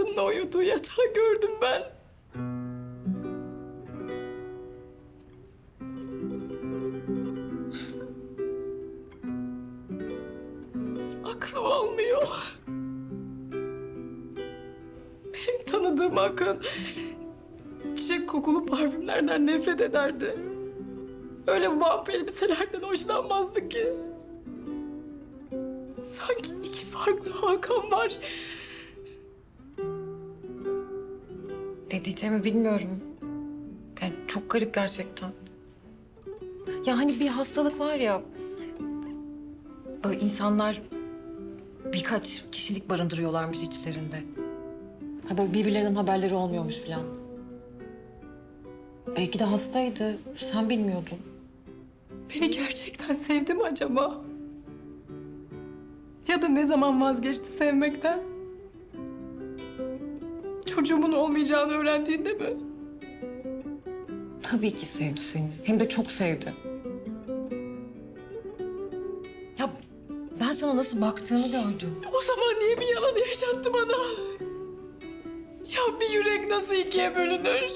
kadınla uyuduğu yatağı gördüm ben. Aklım almıyor. Benim tanıdığım Hakan çiçek kokulu parfümlerden nefret ederdi. Öyle vampir elbiselerden hoşlanmazdı ki. Sanki iki farklı Hakan var. Ne diyeceğimi bilmiyorum. Yani çok garip gerçekten. Ya hani bir hastalık var ya... Böyle insanlar birkaç kişilik barındırıyorlarmış içlerinde. Ha böyle birbirlerinden haberleri olmuyormuş falan. Belki de hastaydı. Sen bilmiyordun. Beni gerçekten sevdi mi acaba? Ya da ne zaman vazgeçti sevmekten? Çocuğumun olmayacağını öğrendiğinde mi? Tabii ki sevdi seni. Hem de çok sevdi. Ya ben sana nasıl baktığını gördüm. O zaman niye bir yalan yaşattı bana? Ya bir yürek nasıl ikiye bölünür?